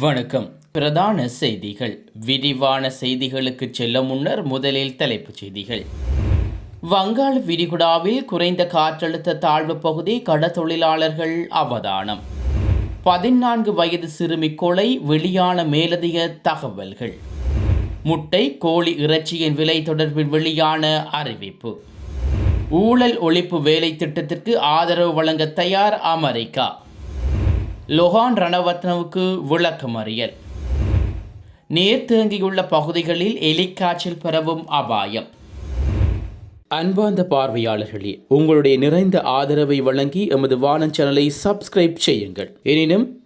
வணக்கம். பிரதான செய்திகள். விரிவான செய்திகளுக்கு செல்ல முன்னர் முதலில் தலைப்புச் செய்திகள். வங்காள விரிகுடாவில் குறைந்த காற்றழுத்த தாழ்வு பகுதி கடத்தொழிலாளர்கள் அவதானம். பதினான்கு வயது சிறுமி கொலை வெளியான மேலதிக தகவல்கள். முட்டை கோழி இறைச்சியின் விலை தொடர்பில் வெளியான அறிவிப்பு. ஊழல் ஒழிப்பு வேலை திட்டத்திற்கு ஆதரவு வழங்க தயார் அமெரிக்கா. லொஹான் ரணவத்னவுக்கு விளக்கமறியல் நீர் தேங்கியுள்ள பகுதிகளில் எலிக்காய்ச்சல் பரவும் அபாயம். அன்பார்ந்த பார்வையாளர்களே உங்களுடைய நிறைந்த ஆதரவை வழங்கி எமது வானம் சேனலை சப்ஸ்கிரைப் செய்யுங்கள். எனினும்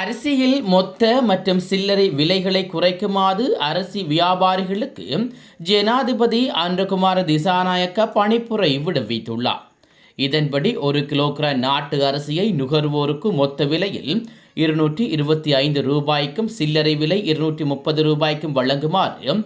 அரிசியில் மொத்த மற்றும் சில்லறை விலைகளை குறைக்குமாறு அரிசி வியாபாரிகளுக்கு ஜனாதிபதி அன்றகுமார திசாநாயக்க பணிப்புரை விடுவித்துள்ளார். இதன்படி ஒரு கிலோகிராம் நாட்டு அரிசியை நுகர்வோருக்கு மொத்த விலையில் இருநூற்றி இருபத்தி ஐந்து ரூபாய்க்கும் சில்லறை விலை இருநூற்றி முப்பது ரூபாய்க்கும் வழங்குமாறு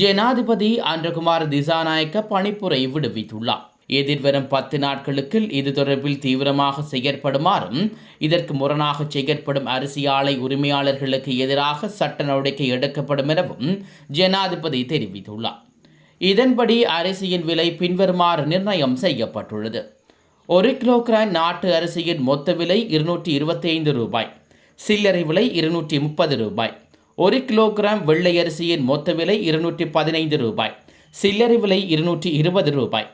ஜனாதிபதி அன்றகுமார திசாநாயக்க பணிப்புரை விடுவித்துள்ளார். எதிர்வரும் பத்து நாட்களுக்கு இது தொடர்பில் தீவிரமாக செயற்படுமாறும் இதற்கு முரணாக செயற்படும் அரிசி ஆலை உரிமையாளர்களுக்கு எதிராக சட்ட நடவடிக்கை எடுக்கப்படும் எனவும் ஜனாதிபதி தெரிவித்துள்ளார். இதன்படி அரிசியின் விலை பின்வருமாறு நிர்ணயம் செய்யப்பட்டுள்ளது. ஒரு கிலோகிராம் நாட்டு அரிசியின் மொத்த விலை இருநூற்றி இருபத்தி ஐந்து ரூபாய் சில்லறை விலை இருநூற்றி முப்பது ரூபாய் ஒரு கிலோகிராம் வெள்ளை அரிசியின் மொத்த விலை இருநூற்றி பதினைந்து ரூபாய் சில்லறை விலை இருநூற்றி இருபது ரூபாய்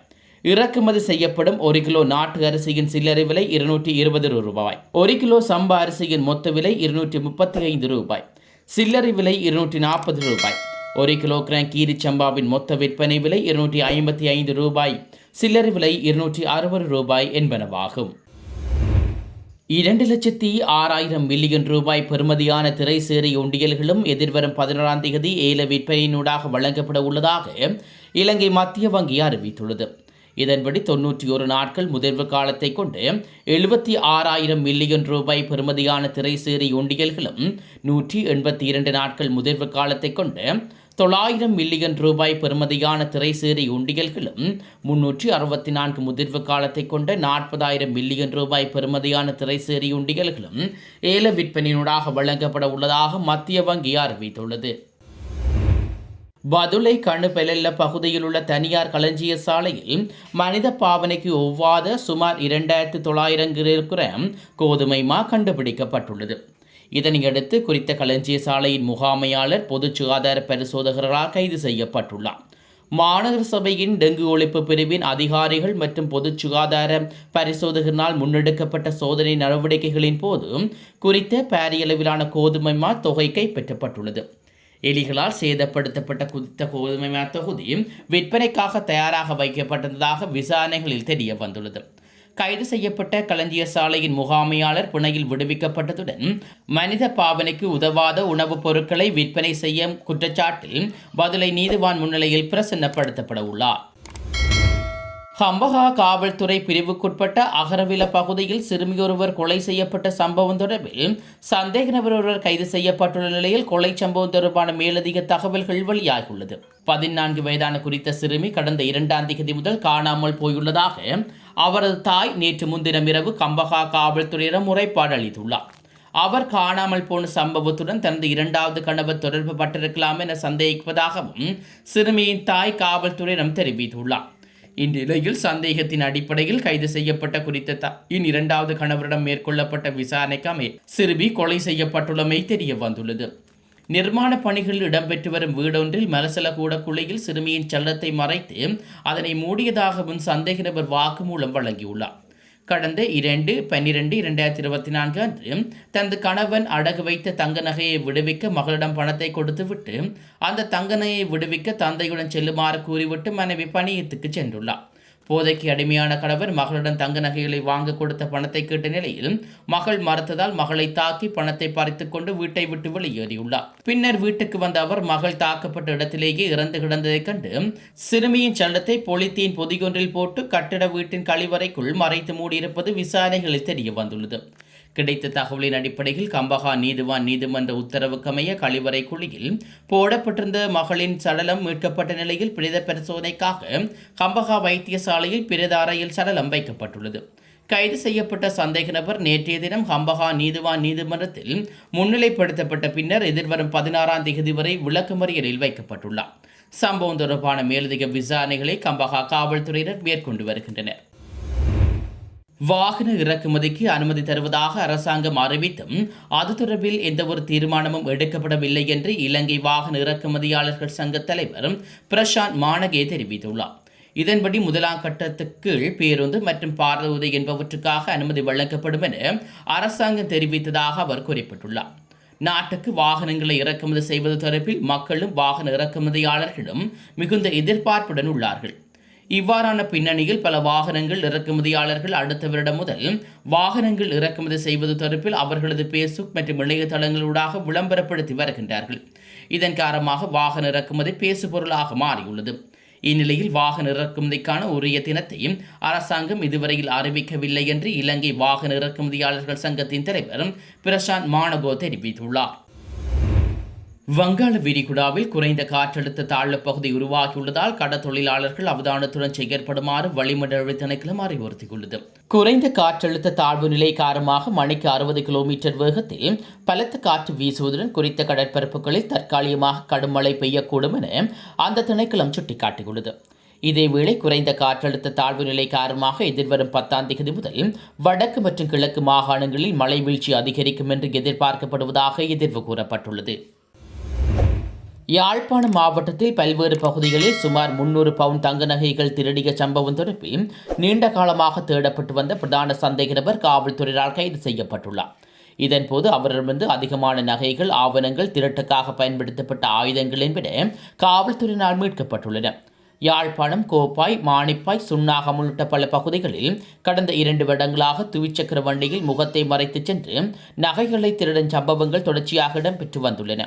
இறக்குமதி செய்யப்படும் ஒரு கிலோ நாட்டு அரிசியின் சில்லறை விலை இருநூற்றி இருபது ரூபாய். ஒரு கிலோ சம்பா அரிசியின் மொத்த விலை இருநூற்றி முப்பத்தி ஐந்து ரூபாய். சில்லறை விலை இருநூற்றி நாற்பது ரூபாய். ஒரு கிலோகிராம் கீரி சம்பாவின் மொத்த விற்பனை விலை இருநூற்றி ஐம்பத்தி ஐந்து ரூபாய். சில்லறை விலை இருநூற்றி அறுபது ரூபாய் என்பனவாகும். இரண்டு லட்சத்தி ஆறாயிரம் மில்லியன் ரூபாய் பெறுமதியான திரைசேரி உண்டியல்களும் எதிர்வரும் பதினோராம் தேதி ஏல விற்பனையினூடாக வழங்கப்பட உள்ளதாக இலங்கை மத்திய வங்கி அறிவித்துள்ளது. இதன்படி தொன்னூற்றி ஒரு நாட்கள் முதிர்வு காலத்தை கொண்டு எழுபத்தி ஆறாயிரம் மில்லியன் ரூபாய் பெறுமதியான திரைசேரி உண்டியல்களும் நூற்றி எண்பத்தி இரண்டு நாட்கள் முதிர்வு காலத்தை கொண்டு தொள்ளாயிரம் மில்லியன் ரூபாய் பெறுமதியான திரைசேரி உண்டியல்களும் முன்னூற்றி அறுபத்தி நான்கு முதிர்வு காலத்தை கொண்ட நாற்பதாயிரம் மில்லியன் ரூபாய் பெறுமதியான திரைசேரி உண்டியல்களும் ஏல விற்பனையினூடாக வழங்கப்பட உள்ளதாக மத்திய வங்கி அறிவித்துள்ளது. பதுளை கண்ணுபெலல்ல பகுதியில் உள்ள தனியார் களஞ்சிய சாலையில் மனித பாவனைக்கு ஒவ்வாத சுமார் இரண்டாயிரத்து தொள்ளாயிரம் கிராம் கோதுமை மா கண்டுபிடிக்கப்பட்டுள்ளது. இதனையடுத்து குறித்த களஞ்சிய சாலையின் முகாமையாளர் பொது சுகாதார பரிசோதகர்களால் கைது செய்யப்பட்டுள்ளார். மாநகர சபையின் டெங்கு ஒழிப்பு பிரிவின் அதிகாரிகள் மற்றும் பொது சுகாதார பரிசோதகரினால் முன்னெடுக்கப்பட்ட சோதனை நடவடிக்கைகளின் போது குறித்த பாரியளவிலான கோதுமை மா தொகை கைப்பற்றப்பட்டுள்ளது எலிகளால் சேதப்படுத்தப்பட்ட குறித்த கோதுமை தொகுதி விற்பனைக்காக தயாராக வைக்கப்பட்டிருந்ததாக விசாரணைகளில் தெரிய வந்துள்ளது. கைது செய்யப்பட்ட களஞ்சிய சாலையின் முகாமையாளர் புனையில் விடுவிக்கப்பட்டதுடன் மனித பாவனைக்கு உதவாத உணவுப் பொருட்களை விற்பனை செய்ய குற்றச்சாட்டில் பதிலை நீதிவான் முன்னிலையில் பிரசன்னப்படுத்தப்பட உள்ளார். ஹம்பகா காவல்துறை பிரிவுக்குட்பட்ட அகரவில பகுதியில் சிறுமியொருவர் கொலை செய்யப்பட்ட சம்பவம் தொடர்பில் சந்தேக நபர் ஒருவர் கைது செய்யப்பட்டுள்ள நிலையில் கொலை சம்பவம் தொடர்பான மேலதிக தகவல்கள் வெளியாகியுள்ளது. பதினான்கு வயதான குறித்த சிறுமி கடந்த இரண்டாம் தேதி முதல் காணாமல் போயுள்ளதாக அவரது தாய் நேற்று முன்தினம் இரவு கம்பகா காவல்துறையிடம் முறைப்பாடு அளித்துள்ளார். அவர் காணாமல் போன சம்பவத்துடன் தனது இரண்டாவது கணவர் தொடர்பு பட்டிருக்கலாம் என சந்தேகிப்பதாகவும் சிறுமியின் தாய் காவல்துறையிடம் தெரிவித்துள்ளார். இந்நிலையில் சந்தேகத்தின் அடிப்படையில் கைது செய்யப்பட்ட குறித்த தாயின் இரண்டாவது கணவரிடம் மேற்கொள்ளப்பட்ட விசாரணைக்கு சிறுமி கொலை செய்யப்பட்டுள்ளமை தெரிய வந்துள்ளது. நிர்மாண பணிகளில் இடம்பெற்று வரும் வீடொன்றில் மலசல கூட குழியில் சிறுமியின் செல்லத்தை மறைத்து அதனை மூடியதாகவும் சந்தேக நபர் வாக்குமூலம் வழங்கியுள்ளார். கடந்த இரண்டு பன்னிரெண்டு இரண்டாயிரத்தி இருபத்தி நான்கு அன்று தனது கணவன் அடகு வைத்த தங்க நகையை விடுவிக்க மகளிடம் பணத்தை கொடுத்துவிட்டு அந்த தங்க நகையை விடுவிக்க தந்தையுடன் செல்லுமாறு கூறிவிட்டு மனைவி பணியத்துக்கு சென்றுள்ளார். போதைக்கு அடிமையான கணவர் மகளிடம் தங்க நகைகளை வாங்க கொடுத்த பணத்தை கேட்ட நிலையில் மகள் மறுத்ததால் மகளை தாக்கி பணத்தை பறித்துக்கொண்டு வீட்டை விட்டு வெளியேறியுள்ளார். பின்னர் வீட்டுக்கு வந்த அவர் மகள் தாக்கப்பட்ட இடத்திலேயே இறந்து கிடந்ததைக் கண்டு சிறுமியின் சண்டத்தை பொலித்தீன் பொதிகொன்றில் போட்டு கட்டிட வீட்டின் கழிவறைக்குள் மறைத்து மூடியிருப்பது விசாரணைகளில் தெரிய வந்துள்ளது கிடைத்த தகவலின் அடிப்படையில் கம்பஹா நீதிவான் நீதிமன்ற உத்தரவுக்கமைய கழிவறை குழியில் போடப்பட்டிருந்த மகளின் சடலம் மீட்கப்பட்ட நிலையில் பிரேத பரிசோதனைக்காக கம்பஹா வைத்தியசாலையில் பிரேத அறையில் சடலம் வைக்கப்பட்டுள்ளது. கைது செய்யப்பட்ட சந்தேக நபர் நேற்றைய தினம் கம்பஹா நீதிவான் நீதிமன்றத்தில் முன்னிலைப்படுத்தப்பட்ட பின்னர் எதிர்வரும் பதினாறாம் தேதி வரை விளக்குமறியலில் வைக்கப்பட்டுள்ளார். சம்பவம் தொடர்பான மேலதிக விசாரணைகளை கம்பஹா காவல்துறையினர் மேற்கொண்டு வருகின்றனர். வாகன இறக்குமதிக்கு அனுமதி தருவதாக அரசாங்கம் அறிவித்தும் அது தொடர்பில் எந்தவொரு தீர்மானமும் எடுக்கப்படவில்லை என்று இலங்கை வாகன இறக்குமதியாளர்கள் சங்க தலைவர் பிரசாந்த் மாணகே தெரிவித்துள்ளார். இதன்படி முதலாம் கட்டத்துக்கு கீழ் பேருந்து மற்றும் பாரதூதி என்பவற்றுக்காக அனுமதி வழங்கப்படும் என அரசாங்கம் தெரிவித்ததாக அவர் குறிப்பிட்டுள்ளார். நாட்டுக்கு வாகனங்களை இறக்குமதி செய்வது தொடர்பில் மக்களும் வாகன இறக்குமதியாளர்களும் மிகுந்த எதிர்பார்ப்புடன் உள்ளார்கள். இவ்வாறான பின்னணியில் பல வாகனங்கள் இறக்குமதியாளர்கள் அடுத்த வருடம் முதல் வாகனங்கள் இறக்குமதி செய்வது தொடர்பில் அவர்களது பேஸ்புக் மற்றும் இணையதளங்களூடாக விளம்பரப்படுத்தி வருகின்றார்கள். இதன் காரணமாக வாகன இறக்குமதி பேசுபொருளாக மாறியுள்ளது. இந்நிலையில் வாகன இறக்குமதிக்கான உரிய தினத்தையும் அரசாங்கம் இதுவரையில் அறிவிக்கவில்லை என்று இலங்கை வாகன இறக்குமதியாளர்கள் சங்கத்தின் தலைவர் பிரசாந்த் மானகோ தெரிவித்துள்ளார். வங்காள விரிகுடாவில் குறைந்த காற்றழுத்த தாழ்வு பகுதி உருவாகியுள்ளதால் கடற்தொழிலாளர்கள் அவதானத்துடன் செயற்படுமாறு வளிமண்டல திணைக்களம் அறிவுறுத்தியுள்ளது. குறைந்த காற்றழுத்த தாழ்வு நிலை காரணமாக மணிக்கு அறுபது கிலோமீட்டர் வேகத்தில் பலத்த காற்று வீசுவதுடன் குறித்த கடற்பரப்புகளில் தற்காலிகமாக கடும் மழை பெய்யக்கூடும் என அந்த திணைக்களம் சுட்டிக்காட்டியுள்ளது. இதேவேளை குறைந்த காற்றழுத்த தாழ்வு நிலை காரணமாக எதிர்வரும் பத்தாம் தேதி முதல் வடக்கு மற்றும் கிழக்கு மாகாணங்களில் மழை வீழ்ச்சி அதிகரிக்கும் என்று எதிர்பார்க்கப்படுவதாக எதிர்வு கூறப்பட்டுள்ளது. யாழ்ப்பாணம் மாவட்டத்தில் பல்வேறு பகுதிகளில் சுமார் முன்னூறு பவுன் தங்க நகைகள் திருடிய சம்பவம் தொடர்பில் நீண்ட காலமாக தேடப்பட்டு வந்த பிரதான சந்தேக நபர் காவல்துறையினால் கைது செய்யப்பட்டுள்ளார். இதன்போது அவரிடமிருந்து அதிகமான நகைகள் ஆவணங்கள் திருட்டுக்காக பயன்படுத்தப்பட்ட ஆயுதங்கள் என்பன காவல்துறையினால் மீட்கப்பட்டுள்ளன. யாழ்ப்பாணம் கோப்பாய் மாணிப்பாய் சுண்ணாகம் உள்ளிட்ட பல பகுதிகளில் கடந்த இரண்டு வருடங்களாக துவிச்சக்கர வண்டியில் முகத்தை மறைத்துச் சென்று நகைகளை திருடும் சம்பவங்கள் தொடர்ச்சியாக இடம்பெற்று வந்துள்ளன.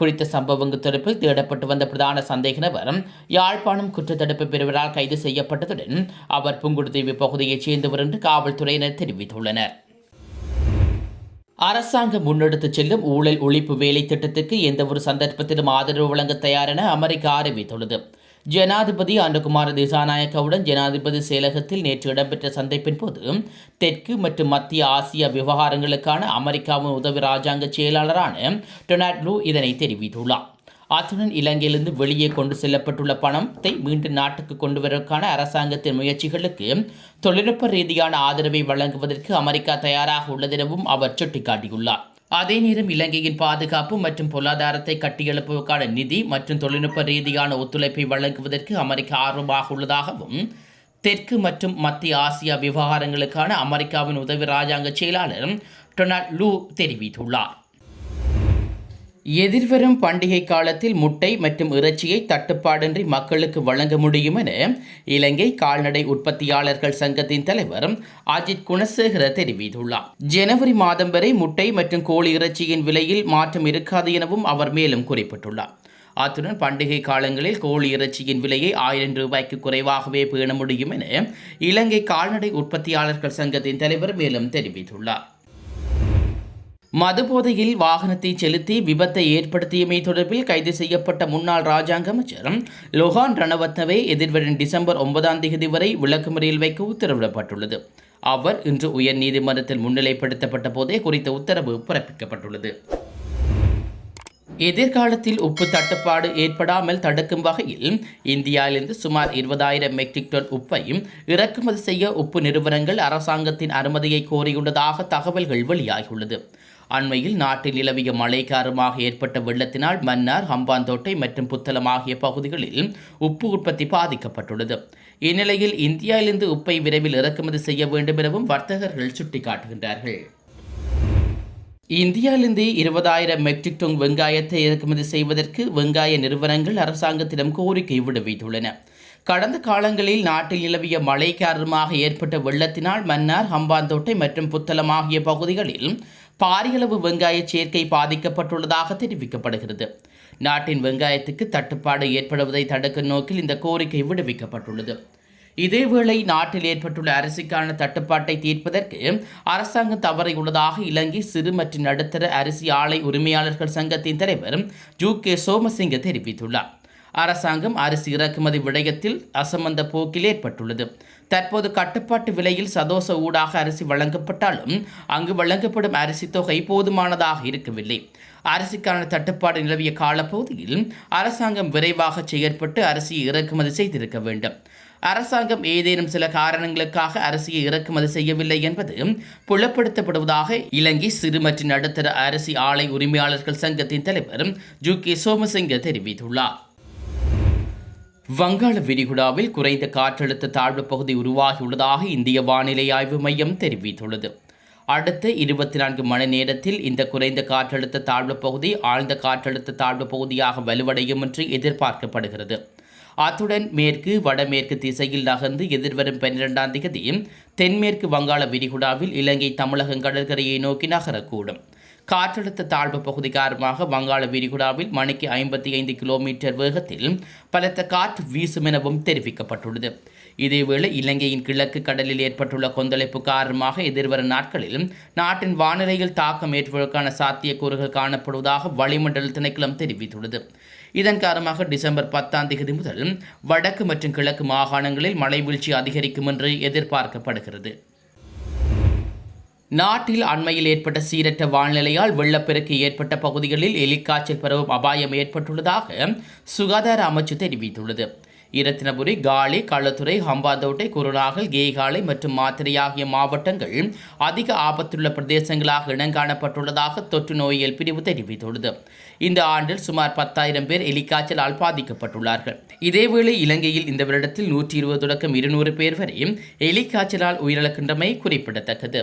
குறித்த சம்பவங்கள் தொடர்பில் தேடப்பட்டு வந்த பிரதான சந்தேக நபர் யாழ்ப்பாணம் குற்றத்தடுப்பு பிரிவினால் கைது செய்யப்பட்டதுடன் அவர் புங்குடுதீவு பகுதியைச் சேர்ந்தவர் என்று காவல்துறையினர் தெரிவித்துள்ளனர். அரசாங்கம் முன்னெடுத்துச் செல்லும் ஊழல் ஒழிப்பு வேலை திட்டத்துக்கு எந்தவொரு சந்தர்ப்பத்திலும் ஆதரவு வழங்க தயார் என அமெரிக்கா அறிவித்துள்ளது. ஜனாதிபதி அனுகுமார திசாநாயக்கவுடன் ஜனாதிபதி செயலகத்தில் நேற்று இடம்பெற்ற சந்திப்பின் போது தெற்கு மற்றும் மத்திய ஆசிய விவகாரங்களுக்கான அமெரிக்காவின் உதவி ராஜாங்க செயலாளரான டொனால்ட் லூ இதனை தெரிவித்துள்ளார். அத்துடன் இலங்கையிலிருந்து வெளியே கொண்டு செல்லப்பட்டுள்ள பணத்தை மீண்டும் நாட்டுக்கு கொண்டு வருவதற்கான அரசாங்கத்தின் முயற்சிகளுக்கு தொழில்நுட்ப ரீதியான ஆதரவை வழங்குவதற்கு அமெரிக்கா தயாராக உள்ளதெனவும் அவர் சுட்டிக்காட்டியுள்ளார். அதே நேரம் இலங்கையின் பாதுகாப்பு மற்றும் பொருளாதாரத்தை கட்டியெழுப்புவதற்கான நிதி மற்றும் தொழில்நுட்ப ரீதியான ஒத்துழைப்பை வழங்குவதற்கு அமெரிக்கா ஆர்வமாக உள்ளதாகவும் தெற்கு மற்றும் மத்திய ஆசியா விவகாரங்களுக்கான அமெரிக்காவின் உதவி ராஜாங்க செயலாளர் டொனால்ட் லூ தெரிவித்துள்ளார். எதிர்வரும் பண்டிகை காலத்தில் முட்டை மற்றும் இறைச்சியை தட்டுப்பாடின்றி மக்களுக்கு வழங்க முடியும் என இலங்கை கால்நடை உற்பத்தியாளர்கள் சங்கத்தின் தலைவர் அஜித் குணசேகர தெரிவித்துள்ளார். ஜனவரி மாதம் வரை முட்டை மற்றும் கோழி இறைச்சியின் விலையில் மாற்றம் இருக்காது எனவும் அவர் மேலும் குறிப்பிட்டுள்ளார். அத்துடன் பண்டிகை காலங்களில் கோழி இறைச்சியின் விலையை ஆயிரம் ரூபாய்க்கு குறைவாகவே பேண முடியும் என இலங்கை கால்நடை உற்பத்தியாளர்கள் சங்கத்தின் தலைவர் மேலும் தெரிவித்துள்ளார். மதுபோதையில் வாகனத்தை செலுத்தி விபத்தை ஏற்படுத்தியமை தொடர்பில் கைது செய்யப்பட்ட முன்னாள் ராஜாங்க அமைச்சர் லொஹான் ரணவத்னவை எதிர்வரும் டிசம்பர் ஒன்பதாம் தேதி வரை விளக்குமுறையில் வைக்க உத்தரவிடப்பட்டுள்ளது. அவர் இன்று உயர் நீதிமன்றத்தில் முன்னிலைப்படுத்தப்பட்ட போதே குறித்த உத்தரவு பிறப்பிக்கப்பட்டுள்ளது. எதிர்காலத்தில் உப்பு தட்டுப்பாடு ஏற்படாமல் தடுக்கும் வகையில் இந்தியாவிலிருந்து சுமார் இருபதாயிரம் மெட்ரிக் டன் உப்பையும் இறக்குமதி செய்ய உப்பு நிறுவனங்கள் அரசாங்கத்தின் அனுமதியை கோரியுள்ளதாக தகவல்கள் வெளியாகியுள்ளது. அண்மையில் நாட்டில் நிலவிய மழை காரணமாக ஏற்பட்ட வெள்ளத்தினால் மன்னார் ஹம்பாந்தோட்டை மற்றும் புத்தளம் ஆகிய பகுதிகளில் உப்பு உற்பத்தி பாதிக்கப்பட்டுள்ளது. இந்நிலையில் இந்தியாவிலிருந்து உப்பை விரைவில் இறக்குமதி செய்ய வேண்டும் எனவும் வர்த்தகர்கள் சுட்டிக்காட்டுகின்றார்கள். இந்தியாவிலிருந்து இருபதாயிரம் மெட்ரிக் டன் வெங்காயத்தை இறக்குமதி செய்வதற்கு வெங்காய நிறுவனங்கள் அரசாங்கத்திடம் கோரிக்கை விடுவித்துள்ளன. கடந்த காலங்களில் நாட்டில் நிலவிய மழை காரணமாக ஏற்பட்ட வெள்ளத்தினால் மன்னார் ஹம்பாந்தோட்டை மற்றும் புத்தளம் ஆகிய பகுதிகளில் பாரியளவு வெங்காய சேர்க்கை பாதிக்கப்பட்டுள்ளதாக தெரிவிக்கப்படுகிறது. நாட்டின் வெங்காயத்துக்கு தட்டுப்பாடு ஏற்படுவதை தடுக்கும் நோக்கில் இந்த கோரிக்கை விடுவிக்கப்பட்டுள்ளது. இதேவேளை நாட்டில் ஏற்பட்டுள்ள அரிசிக்கான தட்டுப்பாட்டை தீர்ப்பதற்கு அரசாங்கம் தவறியுள்ளதாக இலங்கை சிறு மற்றும் நடுத்தர அரிசி ஆலை உரிமையாளர்கள் சங்கத்தின் தலைவர் ஜூ. கே. சோமசிங்க தெரிவித்துள்ளார். அரசாங்கம் அரிசி இறக்குமதி விடயத்தில் அசமந்த போக்கில் ஏற்பட்டுள்ளது. தற்போது கட்டுப்பாட்டு விலையில் சதோச ஊடாக அரிசி வழங்கப்பட்டாலும் அங்கு வழங்கப்படும் அரிசி தொகை போதுமானதாக இருக்கவில்லை. அரிசிக்கான தட்டுப்பாடு நிலவிய காலப்பகுதியில் அரசாங்கம் விரைவாக செயற்பட்டு அரிசியை இறக்குமதி செய்திருக்க வேண்டும். அரசாங்கம் ஏதேனும் சில காரணங்களுக்காக அரிசியை இறக்குமதி செய்யவில்லை என்பது புலப்படுத்தப்படுவதாக இலங்கை சிறு மற்றும் நடுத்தர அரிசி ஆலை உரிமையாளர்கள் சங்கத்தின் தலைவர் ஜு கே சோமசிங்க தெரிவித்துள்ளார். வங்காள விரிகுடாவில் குறைந்த காற்றழுத்த தாழ்வு பகுதி உருவாகியுள்ளதாக இந்திய வானிலை ஆய்வு மையம் தெரிவித்துள்ளது. அடுத்த இருபத்தி நான்கு மணி நேரத்தில் இந்த குறைந்த காற்றழுத்த தாழ்வு பகுதி ஆழ்ந்த காற்றழுத்த தாழ்வு பகுதியாக வலுவடையும் என்று எதிர்பார்க்கப்படுகிறது. அத்துடன் மேற்கு வடமேற்கு திசையில் நகர்ந்து எதிர்வரும் பன்னிரெண்டாம் தேதி தென்மேற்கு வங்காள விரிகுடாவில் இலங்கை தமிழகம் கடற்கரையை நோக்கி நகரக்கூடும். காற்றழுத்த தாழ்வு பகுதி காரணமாக வங்காள விரிகுடாவில் மணிக்கு ஐம்பத்தி ஐந்து கிலோமீட்டர் வேகத்தில் பலத்த காற்று வீசும் எனவும் தெரிவிக்கப்பட்டுள்ளது. இதேவேளை இலங்கையின் கிழக்கு கடலில் ஏற்பட்டுள்ள கொந்தளிப்பு காரணமாக எதிர்வரும் நாட்களில் நாட்டின் வானிலையில் தாக்கம் ஏற்படுவதற்கான சாத்தியக்கூறுகள் காணப்படுவதாக வளிமண்டல திணைக்களம் தெரிவித்துள்ளது. இதன் காரணமாக டிசம்பர் பத்தாம் தேதி முதல் வடக்கு மற்றும் கிழக்கு மாகாணங்களில் மழை வீழ்ச்சி அதிகரிக்கும் என்று எதிர்பார்க்கப்படுகிறது. நாட்டில் அண்மையில் ஏற்பட்ட சீரற்ற வானிலையால் வெள்ளப்பெருக்கு ஏற்பட்ட பகுதிகளில் எலிக்காய்ச்சல் பரவும் அபாயம் ஏற்பட்டுள்ளதாக சுகாதார அமைச்சு தெரிவித்துள்ளது. இரத்தினபுரி காலி களத்துறை ஹம்பாந்தோட்டை குருநாகல் கேகாலை மற்றும் மாத்திரை ஆகிய மாவட்டங்கள் அதிக ஆபத்துள்ள பிரதேசங்களாக இனங்காணப்பட்டுள்ளதாக தொற்று நோயியல் பிரிவு தெரிவித்துள்ளது. இந்த ஆண்டில் சுமார் பத்தாயிரம் பேர் எலிக்காய்ச்சலால் பாதிக்கப்பட்டுள்ளார்கள். இதேவேளை இலங்கையில் இந்த வருடத்தில் நூற்றி இருபது தொடக்கம் இருநூறு பேர் வரை எலிக்காய்ச்சலால் உயிரிழக்கின்றமை குறிப்பிடத்தக்கது.